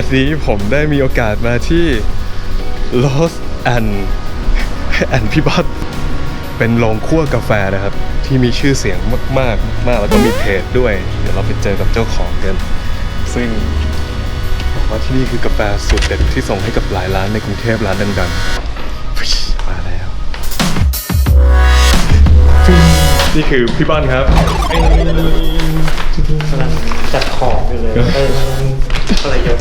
วัสดีครับวันนี้ผมได้มีโอกาสมาที่ Lost and and พี่บอสเป็นโรงคั่วกาแฟนะครับ ที่มีชื่อเสียงมากๆมากแล้วก็มีเพจด้วย เดี๋ยวเราไปเจอกับเจ้าของกัน ซึ่งบอกว่าที่นี่คือกาแฟสูตรเด็ดที่ส่งให้กับหลายร้านในกรุงเทพร้านดังๆฟิชมาแล้วนี่คือพี่บอลครับ กำลังจัดของอยู่เลยเอออะไรยศ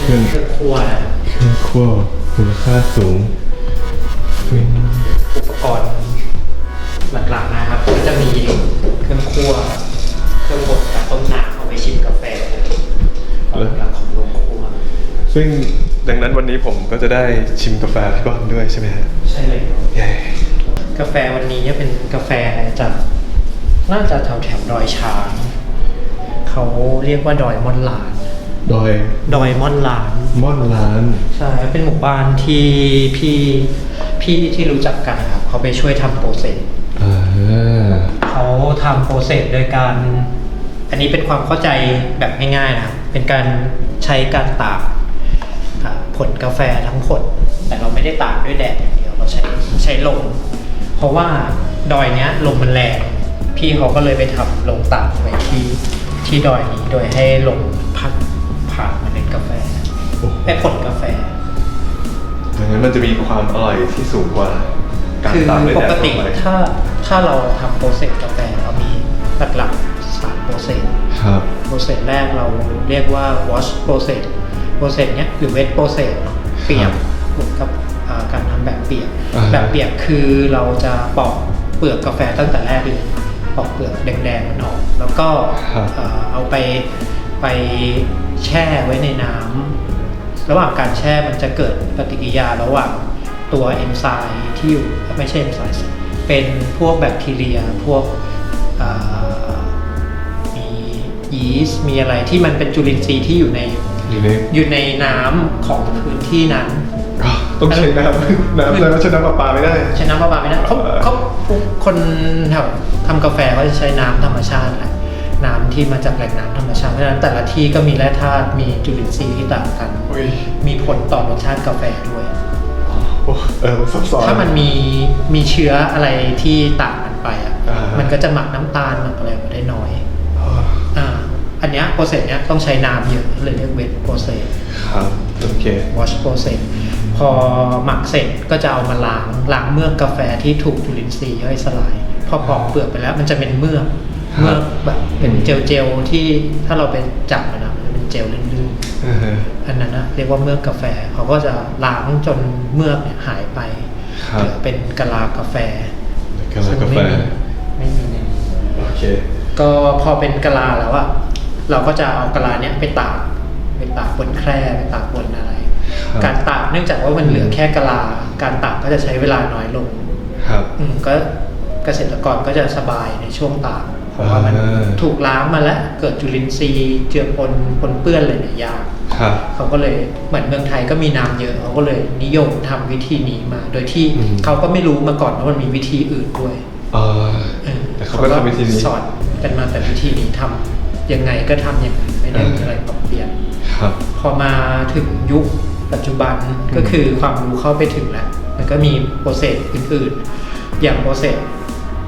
เครื่องเครื่องครัวนะเครื่องคั่วมูลค่าสูงฟินอุปกรณ์หลักๆนะครับ ก็จะมีเครื่องครัวเครื่องบดกับต้มน้ำเอาไว้ชิมกาแฟหลักของโรงครัว ซึ่งดังนั้นวันนี้ผมก็จะได้ชิมกาแฟพี่บอลด้วยใช่ไหมฮะใช่เลยเย้กาแฟวันนี้จะเป็นกาแฟจากน่าจะแถวแถวๆดอยช้าง เขาเรียกว่าดอยม่อนหลานโดยดอยม่อนหลาน ม่อนร้าน ใช่เป็นหมู่บ้านที่พี่พี่ที่รู้จักกันนะครับเขาไปช่วยทำโปรเซส อ่า เขาทำโปรเซสโดยการ อันนี้เป็นความเข้าใจแบบง่ายๆนะครับเป็นการใช้การตากอ่าผลกาแฟทั้งผลแต่เราไม่ได้ตากด้วยแดดอย่างเดียวเราใช้ใช้ลมเพราะว่าดอยเนี้ยลมมันแรงพี่เขาก็เลยไปทำลงตากไว้ที่ ที่ดอยนี้โดยให้ลมพัดผ่านเมาเล็ดกาแฟโอ้ไอ้ผลกาแฟ ดังนั้นมันจะมีความอร่อยที่สูงกว่า การคือตากด้วยปแดดกติทั่วไปถ้าถ้าเราทำโปรเซสกาแฟเรามีหลักๆสามโปรเซส ครับ โปรเซสแรกเราเรียกว่า wash process โปรเซสเนี้ยหรือ wet process เนอะเปียกเหมือนกับอ่าการทำแบบเปียก อ่าแบบเปียกคือเราจะปอกเปลือกกาแฟตั้งแต่แรกเลย ปอกเปลือกแดงๆมันออกแล้วก็เอ่อเอาไปไปแช่ไว้ในน้ำระหว่างการแช่มันจะเกิดปฏิกิริยาระหว่างตัวเอนไซม์ที่อยู่ไม่ใช่เอนไซม์สิเป็นพวกแบคทีเรียพวกอ่ามียีสต์มีอะไรที่มันเป็นจุลินทรีย์ที่อยู่ใน อยู่ในอยู่ในน้ำของพื้นที่นั้นก็ต้องใช้น้ำน้ำแต่ไม่ใช่น้ำประปาไม่ได้ ใช้น้ำประปาไม่ได้เขาเขาคนแถว ทำกาแฟเขาจะใช้น้ำธรรมชาติแหละน้ำที่มาจากแหล่งน้ำธรรมชาติเพราะฉะนั้นแต่ละที่ก็มีแร่ธาตุมีจุลินทรีย์ที่ต่างกันอุ้ยมีผลต่อรสชาติกาแฟด้วยโอ้เออมันซับซ้อนถ้ามันมีมีเชื้ออะไรที่ต่างกันไปอะอ่ามัมันก็จะหมักน้ำตาลหมักอะไรมาได้น้อยอ่าอ่าอันเนี้ยโปรเซสเนี้ยต้องใช้น้ำเยอะเลยเรียกเวทโปรเซสครับโอเค wash process พอหมักเสร็จก็จะเอามาล้างล้างเมือกกาแฟที่ถูกจุลินทรีย์ย่อยสลาย พอปอกเปลือกไปแล้วมันจะเป็นเมือกครับเมือกแบบเป็นเจลเจลๆที่ถ้าเราไปจับมันนะมันเป็นเจลลื่นๆอ่าฮะอันนั้นนะเรียกว่าเมือกกาแฟเขาก็จะล้างจนเมือกเนี่ยหายไปครับเหลือเป็นกะลากาแฟกะลากาแฟซึ่งไม่มีไม่มีในนี้โอเคก็พอเป็นกะลาแล้วอะเราก็จะเอากะลาเนี้ยไปตากไปตากบนแคร่ไปตากบนอะไร ครับ การตากเนื่องจากว่ามันเหลือแค่กะลา การตากก็จะใช้เวลาน้อยลง ครับ อืมก็เกษตรกรก็จะสบายในช่วงตากเพราะว่ามันอ่า ถูกล้างมาแล้วเกิดจุลินทรีย์เจือปนปนเปื้อนอะไรเนี่ยยากครับ เขาก็เลยเหมือนเมืองไทยก็มีน้ำเยอะเขาก็เลยนิยมทำวิธีนี้มา โดยที่อืม เขาก็ไม่รู้มาก่อนว่ามันมีวิธีอื่นด้วยอ่าออแต่เขาก็ทำวิธีนี้ สอนกันมาแต่วิธีนี้ทำยังไงก็ทำอย่างนั้นไม่ได้มีอะไรปรับเปลี่ยน ครับ พอมาถึงยุค ปัจจุบันก็คือความรู้เข้าไปถึงแล้วมันก็มีโปรเซสอื่นๆ อย่างโปรเซส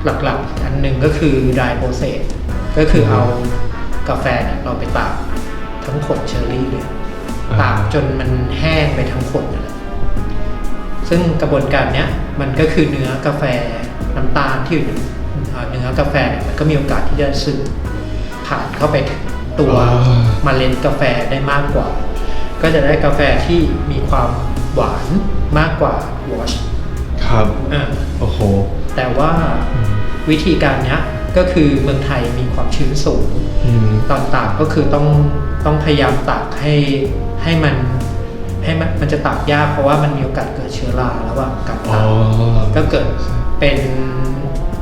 หลักๆ อันหนึ่งก็คือ dry process ก็คือเอากาแฟเนี่ยเราไปตากทั้งผลเชอร์รี่เลยอ่าตากจนมันแห้งไปทั้งผลนั่นแหละซึ่งกระบวนการเนี้ยมันก็คือเนื้อกาแฟน้ำตาลที่อยู่ในเอ่อเนื้อกาแฟเนี่ยมันก็มีโอกาสที่จะซึมผ่านเข้าไปถึงตัวอ่าเมล็ดกาแฟได้มากกว่า ก็จะได้กาแฟที่มีความหวานมากกว่าวอชครับอ่าโอ้โหแต่ว่าวิธีการเนี้ยก็คือเมืองไทยมีความชื้นสูงอืมตอนตากก็คือต้องต้องพยายามตากให้ให้มันให้มันมันจะตากยากเพราะว่ามันมีโอกาสเกิดเชื้อราระหว่างการอ๋อตากก็เกิดเป็น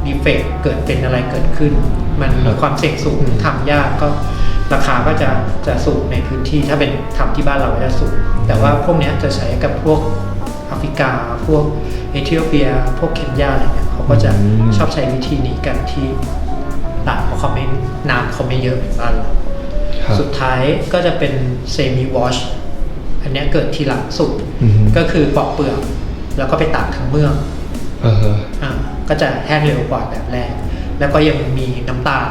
ดีเฟกเกิดเป็นอะไรเกิดขึ้น มันมีความเสี่ยงสูงทำยากก็ราคาก็จะจะสูงในพื้นที่ถ้าเป็นทำที่บ้านเราก็จะสูง แต่ว่าพวกเนี้ยจะใช้กับพวกแอฟริกา พวกเอธิโอเปีย พวกเคนยาอะไรเงี้ยเขาก็จะอืมชอบใช้วิธีนี้กันที่ตากเพราะเขาไม่น้ำเขาไม่เยอะเหมือนบ้านเราคครับสุดท้ายก็จะเป็นเซมิวอชอันเนี้ยเกิดทีหลังสุดอือฮึก็คือปอกเปลือกแล้วก็ไปตากทั้งเมือง อ่าฮะอ่าก็จะแห้งเร็วกว่าแบบแรก แล้วก็ยังมีน้ำตาล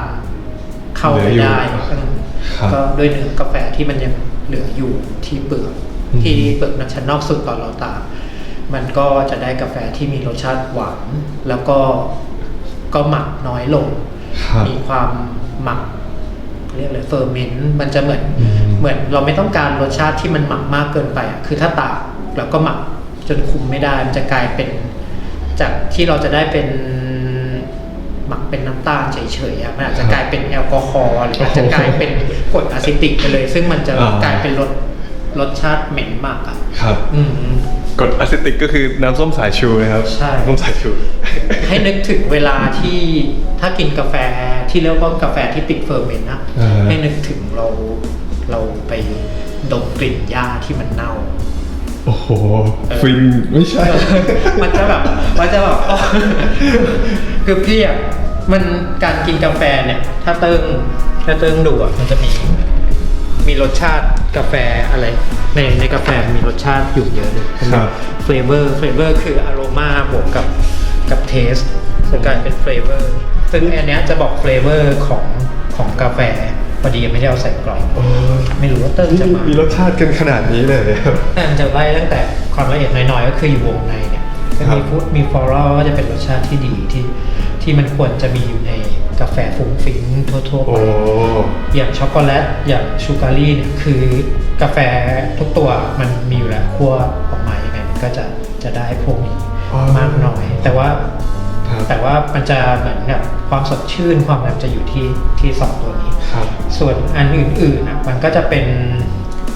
เข้าไปได้เหลืออยู่อืมครับ ก็ด้วยเนื้อกาแฟที่มันยังเหลืออยู่ที่เปลือกอืม ที่เปลือกนั้นชั้นนอกสุดตอนเราตากมันก็จะได้กาแฟที่มีรสชาติหวานแล้วก็ก็หมักน้อยลง ครับ มีความหมักเรียกอะไรเฟอร์เมนต์มันจะเหมือนอืม เหมือนเราไม่ต้องการรสชาติที่มันหมักมากเกินไปอะคือถ้าตากแล้วก็หมักจนคุมไม่ได้ มันจะกลายเป็น จากที่เราจะได้เป็นหมักเป็นน้ำตาลเฉยๆอะมันอาจจะกลายเป็นแอลกอฮอล์หรืออาจจะกลายเป็นกรดอะซิติกไปเลย ซึ่งมันจะอ่ากกลายเป็นรสรสชาติเหม็นมากอะครับ อืมกรดอะซิติกก็คือน้ำส้มสายชูนะครับใช่ น้ำส้มสายชู ให้นึกถึงเวลาที่ถ้ากินกาแฟที่เรียกว่ากาแฟที่ติดเฟอร์เมนต์นะอ่าฮะ ให้นึกถึงเราเราไปดมกลิ่นหญ้าที่มันเน่า โอ้โหเออฟินไม่ใช่ มันจะแบบมันจะแบบอ๋อคือพี่อะมันการกินกาแฟเนี่ย ถ้าเติ้งถ้าเติ้งดูอะมันจะมีมีรสชาติกาแฟอะไร ในในกาแฟมีรสชาติอยู่เยอะเลยครับเฟลเวอร์เฟลเวอร์คืออารมาบวกกับกับเทสจะกลายเป็นเฟลเวอร์ซึ่งอันเนี้ยจะบอกเฟลเวอร์ของของกาแฟ พอดียังไม่ได้เอาใส่กล่องโอ้ไม่รู้ว่าเติ้งจะมามีรสชาติกันขนาดนี้เลยนะครับแต่มันจะไล่ตั้งแต่ความละเอียดน้อยๆ ก็คืออยู่วงในเนี่ยจะครับมีฟูดมีฟลอรัลก็จะเป็นรสชาติที่ดีที่ที่มันควรจะมีอยู่ในกาแฟฟุ้งฟิ้งทั่วๆโอ้ไปอย่างช็อกโกแลตอย่างชูการีเนี่ยคือกาแฟทุกตัวมันมีอยู่แล้วคั่วออกมายังไงมันก็จะจะได้พวกนี้อ๋อมากน้อย แต่ว่า ครับแต่ว่ามันจะเหมือนกับความสดชื่นความอะไรมันจะอยู่ที่ที่สองตัวนี้ ครับส่วนอันอื่นๆอะมันก็จะเป็น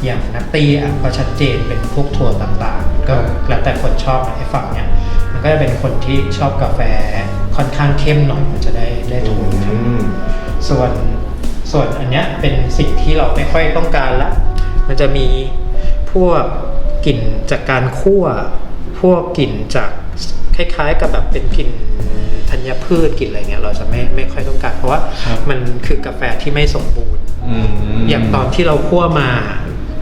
อย่างนัตตี้อะก็ชัดเจนเป็นพวกถั่วต่างๆ ก็แล้วแต่คนชอบนะไอ้ฝั่งเนี่ยมันก็จะเป็นคนที่ชอบกาแฟค่อนข้างเข้มหน่อยมันจะได้ได้ถั่วอืมส่วนส่วนอันเนี้ยเป็นสิ่งที่เราไม่ค่อยต้องการละ มันจะมีพวกกลิ่นจากการคั่ว พวกกลิ่นจาก คล้ายๆ กับแบบเป็นกลิ่นธัญพืชกลิ่นอะไรเงี้ยเราจะไม่ไม่ค่อยต้องการ เพราะว่าครับมันคือกาแฟที่ไม่สมบูรณ์ อืม อย่างตอนที่เราคั่วมา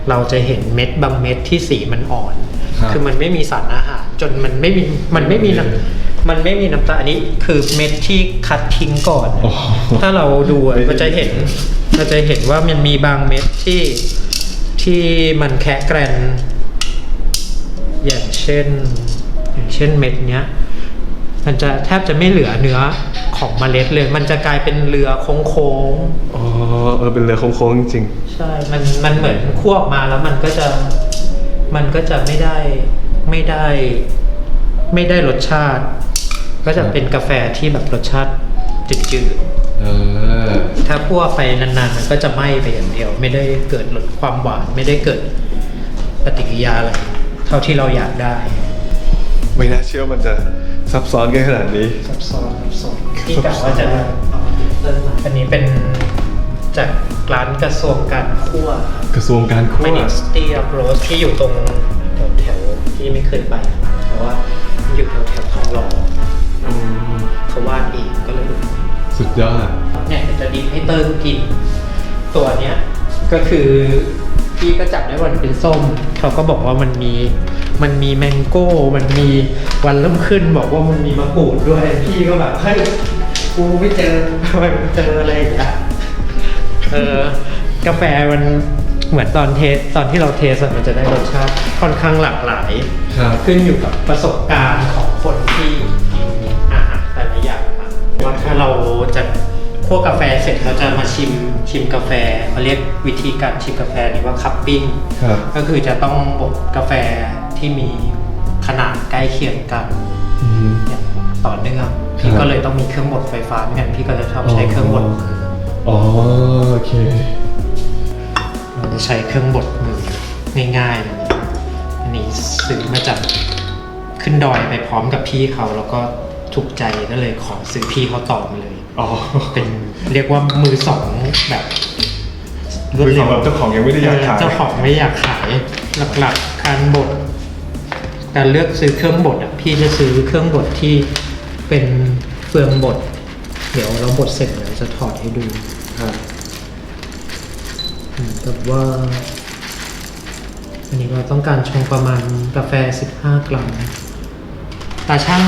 เราจะเห็นเม็ดบางเม็ดที่สีมันอ่อน ครับคือมันไม่มีสารอาหาร จนมันไม่มีมันไม่มีน้ำมันไม่มีน้ำตาลอันนี้คือเม็ดที่คัดทิ้งก่อน โอ้โหถ้าเราดูอะก็จะเห็นเราจะเห็นว่ามันมีบางเม็ดที่ที่มันแคะแกรน อย่างเช่น อย่างเช่นเม็ดเนี้ยมันจะแทบจะไม่เหลือเนื้อของเมล็ดเลย มันจะกลายเป็นเรือโค้งๆอ๋อเออเป็นเรือโค้งๆจริงใช่ มันมันเหมือนคั่วออกมาแล้วมันก็จะมันก็จะไม่ได้ไม่ได้ ไม่ได้รสชาติ ก็จะเป็นกาแฟที่แบบรสชาติจืดๆเออ ๆถ้าคั่วไปนานๆมันก็จะไหม้ไปอย่างเดียว ไม่ได้เกิดรสความหวาน ไม่ได้เกิดปฏิกิริยาอะไรเท่าที่เราอยากได้ ไม่น่าเชื่อมันจะซับซ้อนกันขนาดนี้ ซับซ้อนซับซ้อนที่กะว่าจะเอาเริ่มมาอันนี้เป็นจากร้านกระทรวงการคั่วกระทรวงการคั่ว Ministry of Rose ที่อยู่ตรงแถวแถวๆที่ไม่เคยไปเพราะว่ามันอยู่แถวแถวๆทองหล่ออืมเขาวาดเองก็เลย สุดยอด เนี่ยเดี๋ยวจะดิบให้เติ้งกิน ตัวเนี้ยก็คือพี่ก็จับได้วันเป็นส้ม เขาก็บอกว่ามันมี มันมีแมงโก้ มันมีวันเริ่มขึ้นบอกว่ามันมีมะกรูดด้วย พี่ก็แบบเฮ้ยกูไม่เจอทำไมมันเจออะไรอย่างเงี้ยเออกาแฟมันเหมือนตอนเทสตอนที่เราเทสอะมันจะได้รสชาติค่อนข้างหลากหลาย ครับ ขึ้นอยู่กับประสบการณ์ของคนที่กินอาหารแต่ละอย่างมาว่าถ้าเราจะคั่วกาแฟเสร็จเราจะมาชิมชิมกาแฟเขาเรียกวิธีการชิมกาแฟนี้ว่าคัพปิ้งครับ ก็คือจะต้องบดกาแฟ ที่มีขนาดใกล้เคียงกันอืมอย่างต่อเนื่องพี่ครับก็เลยต้องมีเครื่องบดไฟฟ้าไม่งั้นพี่ก็จะชอบใช้เครื่องบดมืออ๋อโอเค เราจะใช้เครื่องบดมือง่ายๆอย่างนี้อันนี้ซื้อมาจากขึ้นดอยไปพร้อมกับพี่เขาแล้วก็ถูกใจก็เลยขอซื้อพี่เขาต่อมาเลย อ๋อเป็นเรียกว่ามือสองแบบมือสองแบบเจ้าของยังไม่ได้อยากขาย เจ้าของไม่อยากขายหลักๆการบด การเลือกซื้อเครื่องบดอะพี่จะซื้อเครื่องบดที่เป็นเฟืองบด เดี๋ยวเราบดเสร็จเดี๋ยวจะถอดให้ดูครับเหมือนกับว่า อันนี้เราต้องการชงประมาณกาแฟ 15 กรัม ตาช่าง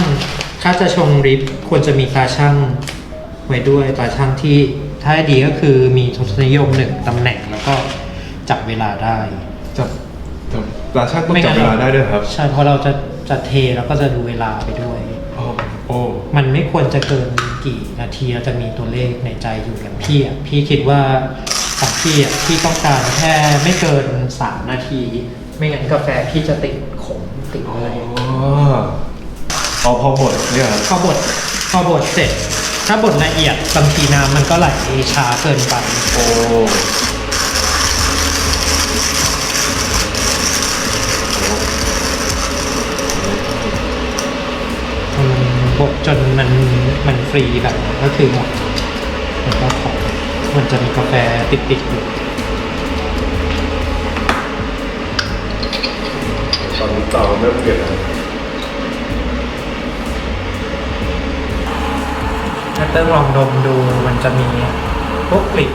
ถ้าจะชงดริปควรจะมีตาช่างไว้ด้วยตาช่างที่ถ้าให้ดีก็คือมีทศนิยมหนึ่งตำแหน่งแล้วก็จับเวลาได้จับจับ ปลาช่างต้องจับเวลาได้ด้วยเหรอครับ ใช่เพราะเราจะจะเทแล้วก็จะดูเวลาไปด้วย โอ้โอ้มันไม่ควรจะเกินกี่นาทีเราจะมีตัวเลขในใจอยู่อย่างพี่อะพี่คิดว่าของพี่อะพี่ต้องการแค่ไม่เกิน3นาที ไม่งั้นกาแฟพี่จะติดขมติดอ๋ออะไรเอาพอหมดเนี่ยครับพอบดพอบดเสร็จ ถ้าบดละเอียดบางทีน้ำมันก็ไหลช้าเกินไป โอ้ บดจนมันมันฟรีแบบนั้นก็คือหมดแล้วก็ของมันจะมีกาแฟติดๆอยู่ตอนนี้เตาเริ่มเดือดแล้วถ้าเติ้งลองดมดูมันจะมีพวกกลิ่น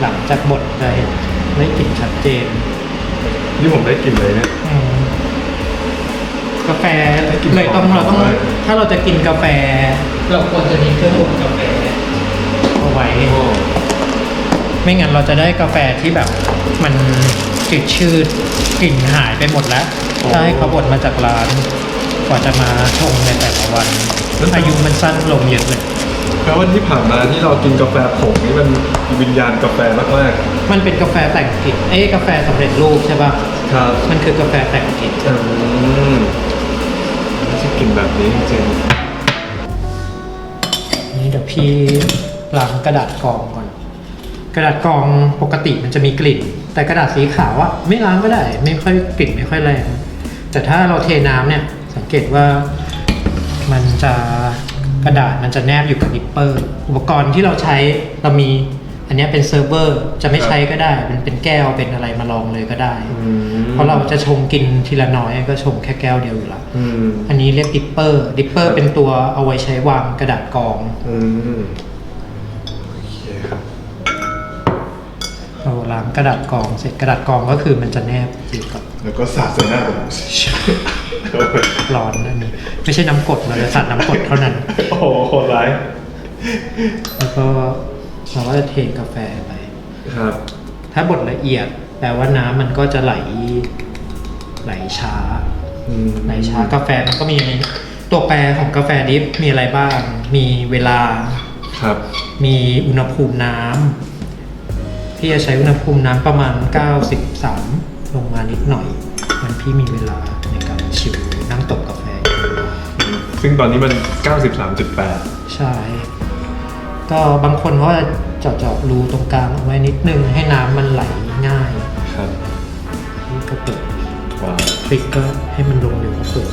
หลังจากบดจะเห็นได้กลิ่นชัดเจนนี่ผมได้กลินเลยเนี่ย อืม กาแฟได้กลิ่นเลยต้องหอมเราต้องมากถ้าเราจะกินกาแฟ เราควรจะมีเครื่องบดกาแฟเอาไว้โอ้ไม่งั้นเราจะได้กาแฟที่แบบมันจืดชืดกลิ่นหายไปหมดแล้วถ้าให้เขาบดมาจากร้าน กว่าจะมาชงในแต่ละวันอายุมันสั้นลงเยอะเลยแปลว่าที่ผ่านมาที่เรากินกาแฟผงนี่มันมีวิญญาณกาแฟมากมันเป็นกาแฟแต่งกลิ่นเอ้ยกาแฟสำเร็จรูปใช่ป่ะๆครับมันคือกาแฟแต่งกลิ่น อืมไม่ใช่กลินแบบนี้จริงนี่เดี๋ยวพี่ล้างกระดาษกรองก่อน กระดาษกรองปกติมันจะมีกลิ่น แต่กระดาษสีขาวอะไม่ล้างก็ได้ ไม่ค่อยกลิ่นไม่ค่อยแรง แต่ถ้าเราเทน้ำเนี่ยสังเกตว่ามันจะกระดาษมันจะแนบอยู่กับดิปเปอร์ อุปกรณ์ที่เราใช้เรามี อันเนี้ยเป็นเซิร์ฟเวอร์จะไม่ใช้ก็ได้มันเป็นแก้วเป็นอะไรมาลองเลยก็ได้ๆอืมเพราะเราจะชงกินทีละน้อยก็ชงแค่แก้วเดียวอยู่ละอืมอันนี้เรียกดิปเปอร์ดิปเปอร์เป็นตัวเอาไว้ใช้วางกระดาษกรองอืมโอเคครับเราล้างกระดาษกรองเสร็จกระดาษกรองก็คือมันจะแนบอยู่กับแล้วก็สาดใส่หน้าผมร้อนนั่นนี่ไม่ใช่น้ำกรดเราจะสัดน้ำกรดเท่านั้น โอ้โหโหดร้ายแล้วก็ เราก็จะเทกาแฟไป ครับ ถ้าบดละเอียดแปลว่าน้ำมันก็จะไหล ไหลช้า อืมไหลช้ากาแฟมันก็มีตัวแปรของกาแฟดิฟมีอะไรบ้าง มีเวลา ครับ มีอุณหภูมิน้ำพี่จะใช้อุณหภูมิน้ำประมาณ 93 ลงมานิดหน่อย มันพี่มีเวลาในการชิวนั่งตบกาแฟอยู่ซึ่งตอนนี้มัน 93.8 ใช่ ก็บางคนเขาจะเจาะเจาะรูตรงกลางเอาไว้นิดนึงให้น้ำมันไหลง่ายครับนี่ก็เปิดว้าวคลิกก็ให้มันลงเร็วก็เปิด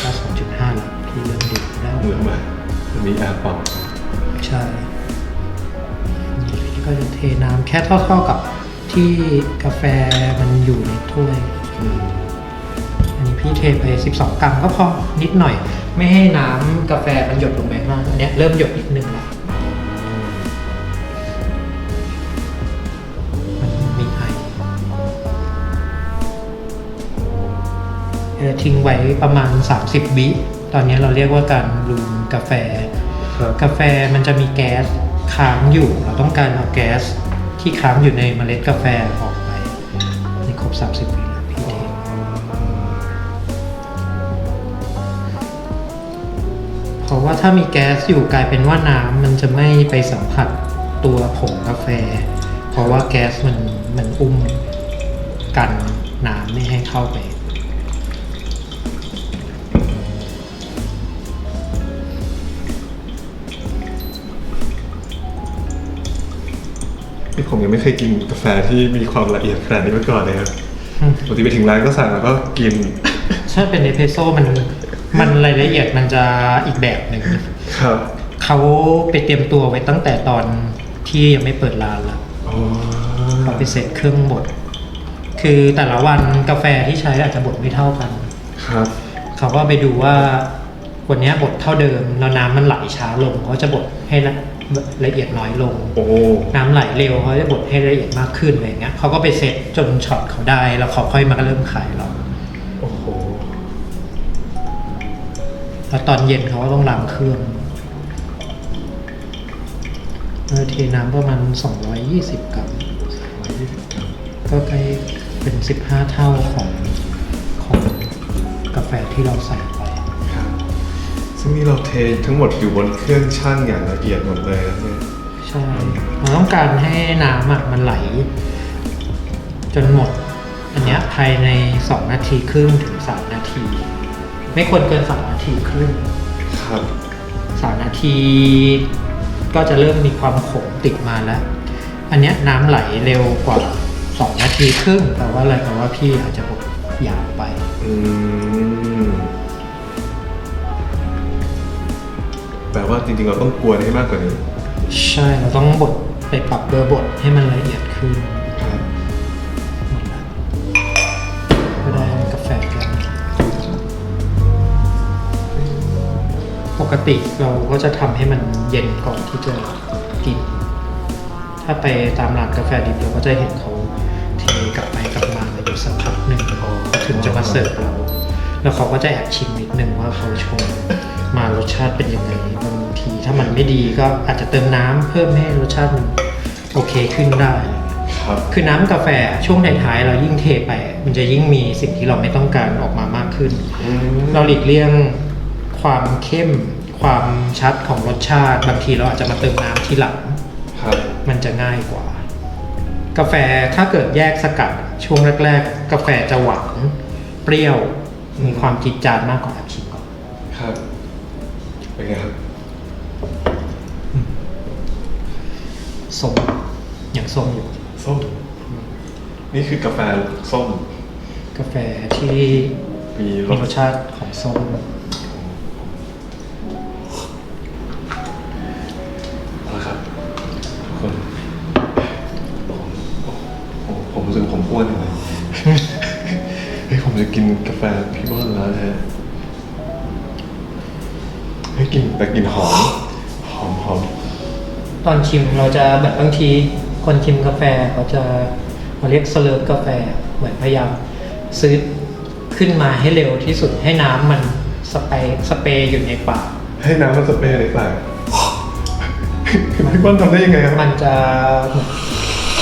ค่า2.5แล้วพี่เริ่มดื่มได้เหมือนมามันมีแอร์เป่าใช่นี่พี่ก็จะเทน้ำแค่เท่าๆกับที่กาแฟมันอยู่ในถ้วย อืมอันนี้พี่เทไป 12 กรัมก็พอนิดหน่อย ไม่ให้น้ำกาแฟมันหยดลงไปข้างล่างอันเนี้ยเริ่มหยดนิดนึงแล้ว เออทิ้งไว้ประมาณ 30 วิตอนนี้เราเรียกว่าการรูมกาแฟ กาแฟมันจะมีแก๊สค้างอยู่ เราต้องการเอาแก๊สที่ค้างอยู่ในเมล็ดกาแฟออกไปในครบ 30 วิแล้วพี่เทเพราะว่าถ้ามีแก๊สอยู่กลายเป็นว่าน้ำมันจะไม่ไปสัมผัสตัวผงกาแฟ เพราะว่าแก๊สมันมันอุ้มกันน้ำไม่ให้เข้าไป ผมยังไม่เคยกินกาแฟที่มีความละเอียดขนาดนี้มาก่อนเลยครับปกติไปถึงร้านก็สั่งแล้วก็กินถ้าเป็นเอสเพรสโซ่มันมันรายละเอียดมันจะอีกแบบหนึ่งครับเขาไปเตรียมตัวไว้ตั้งแต่ตอนที่ยังไม่เปิดร้านแล้วอ๋อเราไปเสร็จเครื่องบด คือแต่ละวันกาแฟที่ใช้อาจจะบดไม่เท่ากัน ครับ เขาก็ไปดูว่าวันเนี้ยบดเท่าเดิม แล้วน้ำมันไหลช้าลงเขาจะบดให้ ละละเอียดน้อยลง โอ้ น้ำไหลเร็วเขาจะบดให้ละเอียดมากขึ้นอะไรอย่างเงี้ยเขาก็ไปเซ็ตจนช็อตเขาได้ แล้วเขาค่อยมาเริ่มขายเราโอ้โหแล้วตอนเย็นเขาก็ต้องล้างเครื่องเออเทน้ำประมาณ 220 กรัม ก็ใกล้เป็น 15 เท่าของของกาแฟที่เราใส่ไปครับ ซึ่งนี่เราเททั้งหมดอยู่บนเครื่องชั่งอย่างละเอียดหมดเลยนะเนี่ยใช่เราต้องการให้น้ำอะมันไหล จนหมด อันเนี้ยภายใน 2 นาทีครึ่งถึง 3 นาที ไม่ควรเกิน 3 นาทีครึ่งครับ 3 นาที ก็จะเริ่มมีความขมติดมาแล้ว อันเนี้ยน้ำไหลเร็วกว่า 2 นาทีครึ่งแปลว่าอะไรแปลว่าพี่อาจจะบดยาวไป อืม แปลว่าจริงๆเราต้องกวนให้มากกว่านี้ใช่เราต้องบดไปปรับเบอร์บดให้มันละเอียดขึ้นครับหมดล้วก็ได้กาแฟก้วนี้ปกติเราก็จะทำให้มันเย็นก่อนที่จะกิน ถ้าไปตามร้านกาแฟดิบเราก็จะเห็นเขาเทกลับไปกลับมาอยู่สักพักหนึ่งถึงจะมาเสิร์ฟเรา แล้วเขาก็จะแอบชิมนิดนึงว่าเขาชง มารสชาติเป็นยังไงบางทีถ้ามันไม่ดีก็อาจจะเติมน้ำเพิ่มให้รสชาติมันโอเคขึ้นได้ ครับ คือน้ำกาแฟช่วงท้ายๆเรายิ่งเทไป มันจะยิ่งมีสิ่งที่เราไม่ต้องการออกมามากขึ้น อืม เราหลีกเลี่ยงความเข้ม ความชัดของรสชาติ บางทีเราอาจจะมาเติมน้ำทีหลัง ครับ มันจะง่ายกว่า กาแฟถ้าเกิดแยกสกัด ช่วงแรก ๆ กาแฟจะหวานเปรี้ยว มีความจิดจานมากกว่า ส้มอย่างส้มอยู่ ส้ม นี่คือกาแฟส้ม กาแฟที่มีรมีสรสชาติของส้มเอาละครับทุกคนผมผมผมรู้สึกผมอ้วนเลยเฮ้ยผมจะกินกาแฟพี่บอนแล้วนะฮะเฮ้ยกลินแต่กลินหอมหอมหอม ตอนชิมเราจะแบบบางทีคนชิมกาแฟเขาจะเขาเรียกสเลิร์ฟกาแฟเหมือนพยายามซื้อขึ้นมาให้เร็วที่สุดให้น้ำมันสเปรย์สเปรย์อยู่ในปากให้น้ำมันสเปรย์ในปากพี่บอนทำได้ยังไงครับมันจะ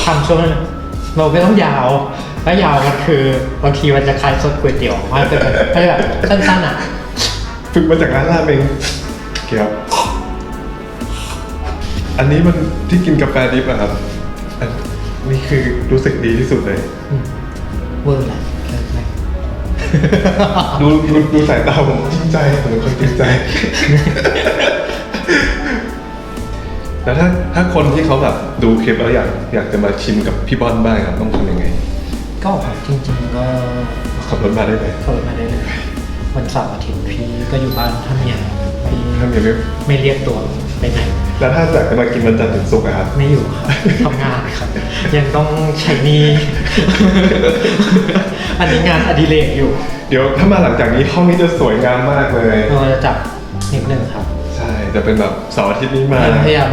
ทำช่วงนั้นเราไม่ต้องยาวถ้ายาวมันคือบางทีมันจะคล้ายสดก๋วยเตี๋ยวมากเกินไปถ้าแบบสั้นๆอะ ฝึกมาจากร้านราเมงเกี่ยว อันนี้มันที่กินกาแฟดิบอะครับอันนี่คือรู้สึกดีที่สุดเลยอืมเวอร์แหละเกินไปดูดูดูสายตาผมจริงใจผมเป็นคนจริงใจ แล้วถ้าถ้าคนที่เขาแบบดูคลิปแล้วอยากอยากจะมาชิมกับพี่บอนบ้างครับต้องทำยังไงก็จริงๆก็ขับรถมาได้ไหมเปิดมาได้เลยวันเสาร์อาทิตย์พี่ก็อยู่บ้านทำงานไม่ถ้ามีไม่ไม่เรียกตัว ไปไหน แล้วถ้าอยากจะมากินวันจันทร์ถึงศุกร์อะครับ ไม่อยู่ครับทำงานครับ ยังต้องใช้หนี้ อันนี้งานอดิเรกอยู่เดี๋ยวถ้ามาหลังจากนี้ห้องนี้จะสวยงามมากเลย เราจะจับนิดนึงครับใช่จะเป็นแบบเสาร์อาทิตย์นี้มา พยายาม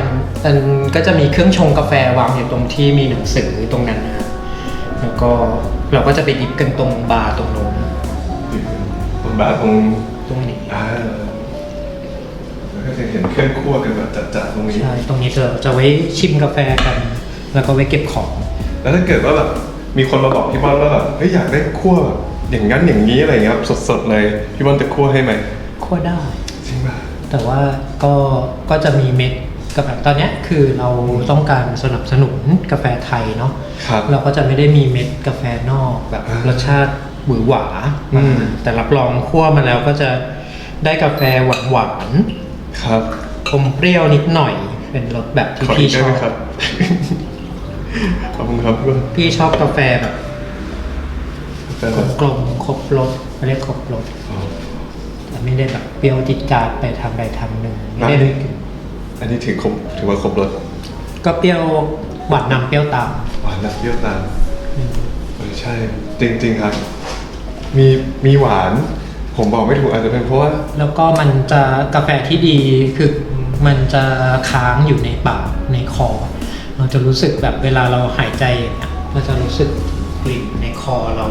มันก็จะมีเครื่องชงกาแฟวางอยู่ตรงที่มีหนังสือตรงนั้นนะครับแล้วก็เราก็จะไปดิบกันตรงบาร์ตรงโน้นตรงบาร์ตรงตรงนี้ อ่าแล้วก็ จะเห็นเครื่องคั่วกันแบบจัดๆตรงนี้ ใช่ตรงนี้จะจะไว้ชิมกาแฟกัน แล้วก็ไว้เก็บของแล้วถ้าเกิดว่าแบบมีคนมาบอกพี่บอลว่าแบบเฮ้ยอยากได้คั่วแบบอย่างนั้นอย่างนี้อะไรเงี้ยครับสดๆเลยพี่บอลจะคั่วให้ไหมคั่วได้ จริงป่ะแต่ว่าก็ก็จะมีเม็ดกาแฟตอนเนี้ยคือเราต้องการสนับสนุนกาแฟไทยเนาะครับ เราก็จะไม่ได้มีเม็ดกาแฟนอกแบบอ่ารสชาติหวือหวาอืม แต่รับรองคั่วมาแล้วก็จะได้กาแฟหวานหวาน ครับๆอมเปรี้ยวนิดหน่อย เป็นรสแบบที่ขอพี่อีกชได้อไหมบครับขอบคุณครับพี่บอลพี่ชอบกาแฟแบบแต่กลมกลมๆครบรสเขาเรียกครบรสแต่ไม่ได้แบบเปรี้ยวจิดจาดไปทางใดทางหนึ่งไม่ได้เลยอันนี้ถือครบถือว่าครบรสก็เปรี้ยวหวานนำเปรี้ยวตามหวานและเปรี้ยวตามอืม เออใช่ จริง ๆ ครับ มีมีหวาน ผมบอกไม่ถูกอาจจะเป็นเพราะว่าแล้วก็มันจะกาแฟที่ดีคือมันจะค้างอยู่ในปากในคอ เราจะรู้สึกแบบเวลาเราหายใจอย่างเงี้ยเราจะรู้สึกกลิ่นในคอเรา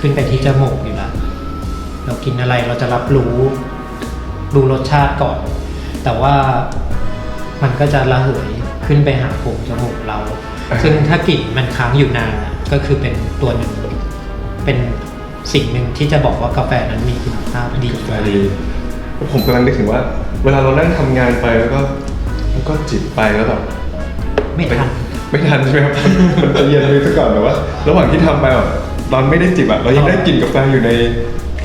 ขึ้นไปที่จมูกอยู่แล้วเรากินอะไรเราจะรับรู้รู้รสชาติก่อน แต่ว่ามันก็จะระเหยขึ้นไปหาโพรงจมูกเรา ซึ่งถ้ากลิ่นมันค้างอยู่นานก็คือเป็นตัวหนึ่งเป็น สิ่งหนึ่งที่จะบอกว่ากาแฟนั้นมีคุณภาพดีใจดีผมกำลังนึกถึงว่า เวลาเรานั่งทำงานไปแล้วก็แล้วก็จิบไปแล้วแบบไม่ทันไม่ทันใช่ไหมครับมันมันจะเย็นไปซะก่อนแต่ว่า ระหว่างที่ทำไปแบบตอนไม่ได้จิบอะเรายังได้กลิ่นกาแฟอยู่ใน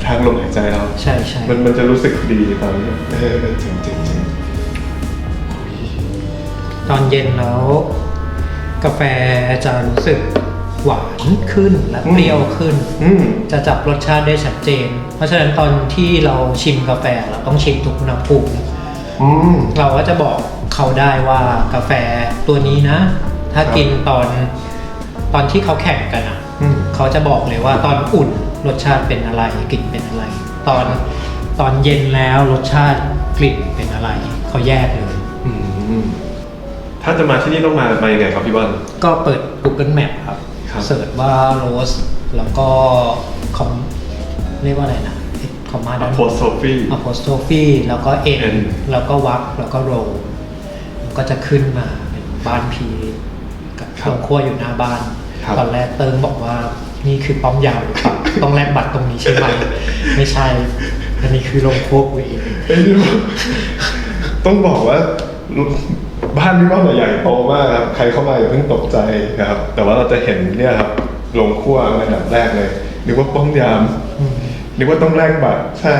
ทางลมหายใจเราใช่ใช่มันมันจะรู้สึกดีตอนนี้เออจริงจริงจริงตอนเย็นแล้ว กาแฟจะรู้สึก หวานขึ้นและเปรี้ยวขึ้นอืมจะจับรสชาติได้ชัดเจน เพราะฉะนั้นตอนที่เราชิมกาแฟเราต้องชิมทุกอุณหภูมิอืมเราก็จะบอกเขาได้ว่ากาแฟตัวนี้นะ ถ้าครับกินตอนตอนที่เขาแข่งกันอะอืมเขาจะบอกเลยว่าตอนอุ่นรสชาติเป็นอะไรกลิ่นเป็นอะไร ตอนตอนเย็นแล้วรสชาติกลิ่นเป็นอะไร เขาแยกเลยอืมถ้าจะมาที่นี่ต้องมามายังไงครับพี่บอลก็เปิด Google Map ครับ ครับ เสิร์ชว่าโรสแล้วก็คอมเรียกว่าอะไรนะคอมมาด้านโพสโซฟี่อ p โ s สโ o ฟีแล้วก็เอ็ N นแล้วก็วักแล้วก็โรมันก็จะขึ้นมาเป็นบ้านพีกับครับโรงครัวอยู่หน้าบ้าน ครับตอนแรกเติงบอกว่านี่คือป้อมยามหรือเปล่าต้องแลกบัตรตรงนี้ใช่ไหม ไม่ใช่ อันนี้คือโรงครัวกูเอง เอ้ยต้องบอกว่า บ้านพี่บ้านใหญ่โตมากครับใครเข้ามาอย่าเพิ่งตกใจนะครับ แต่ว่าเราจะเห็นเนี่ยครับโรงครัวอันดับแรกเลยนึกว่าป้อมยามอืมนึกว่าต้องแลกบัตรใช่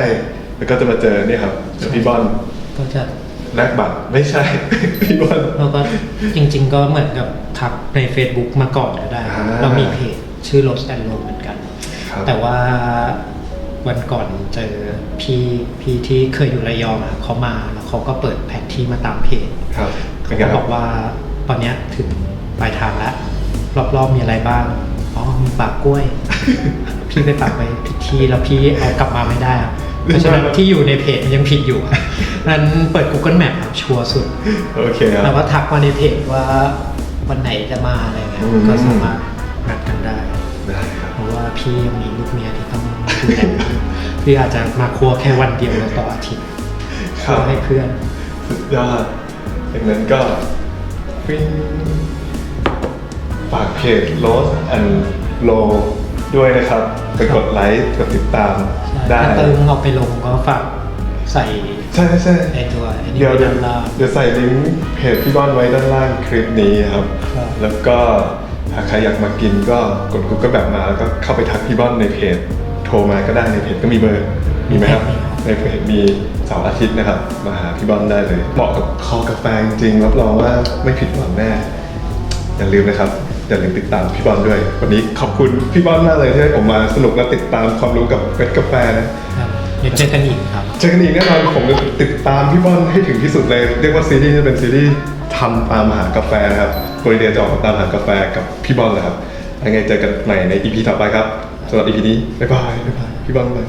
แล้วก็จะมาเจอเนี่ยครับเจอพี่บอลก็จะแลกบัตรไม่ใช่ พี่บอลแล้วก็จริง ๆ ก็เหมือนกับทักใน Facebook มาก่อนก็ได้อ่าเรามีเพจชื่อ Rose and Roll เหมือนกันครับแต่ว่าวันก่อนเจอพี่พี่ที่เคยอยู่ระยองอะเขามาแล้วเขาก็เปิดแผนที่มาตามเพจ ครับเป็เขานไงก็คบรัอบกว่าตอนเนี้ยถึงปลายทางแล้วรอบๆมีอะไรบ้างอ๋อมีปากกล้วย พี่ไปปากไปผิดที่แล้วพี่เอากลับมาไม่ได้อะเพราะฉะนั้นที่อยู่ในเพจมันยังผิดอยู่อะนั้นเปิด Google Map ครับชัวร์สุด โอเคคแล้วรับก็ทักมาในเพจว่าวันไหนจะมาอะไรเงี้ยอืม ก็สามารถนัดกันได้ ได้ครับ เพราะว่าพี่ยังมีลูกเมียที่ต้องดูแลอยู่พี่อาจจะมาครัวแค่วันเดียวแล้วต่ออาทิตย์คครัรัวบให้เพื่อน สุดยอด ดังนั้นก็ฟิ้งฝากเพจ Rose and Low ด้วยนะครับ ไปกดไลค์กดติดตามได้ถ้าเติมเอาไปลงก็ฝากใส่ใช่ใช่ไอตัวไอ้นี่เดี๋ยวไว้เดี๋ยวด้านล่างเดี๋ยวใส่ลิงก์เพจพี่บ้อนไว้ด้านล่างคลิปนี้ครับครับแล้วก็ถ้าใครอยากมากินก็กด Google แบบมาแล้วก็เข้าไปทักพี่บ้อนในเพจ โทรมาก็ได้ในเพจก็มีเบอร์มีไหมครับ ในเพจมีเสาร์อาทิตย์นะครับ มาหาพี่บอลได้เลย เหมาะกับคอกาแฟจริงๆรับรองว่าไม่ผิดหวังแน่ อย่าลืมนะครับ อย่าลืมติดตามพี่บอลด้วย วันนี้ขอบคุณพี่บอลมากเลยที่ให้ผมมาสนุกและติดตามความรู้กับเม็ดกาแฟนะ ครับเดี๋ยวเจอกันอีกครับ เจอกันอีกแน่นอนผมจะติดตามพี่บอลให้ถึงที่สุดเลย เรียกว่าซีรีส์นี้เป็นซีรีส์ทำตามหากาแฟนะครับตัวเรียนจะออกมาตามหากาแฟกับพี่บอลเลยครับยังไงเจอกันใหม่ใน EP ต่อไปครับสำหรับ EP นี้บ๊ายบายบ๊ายบายพี่บอลเลย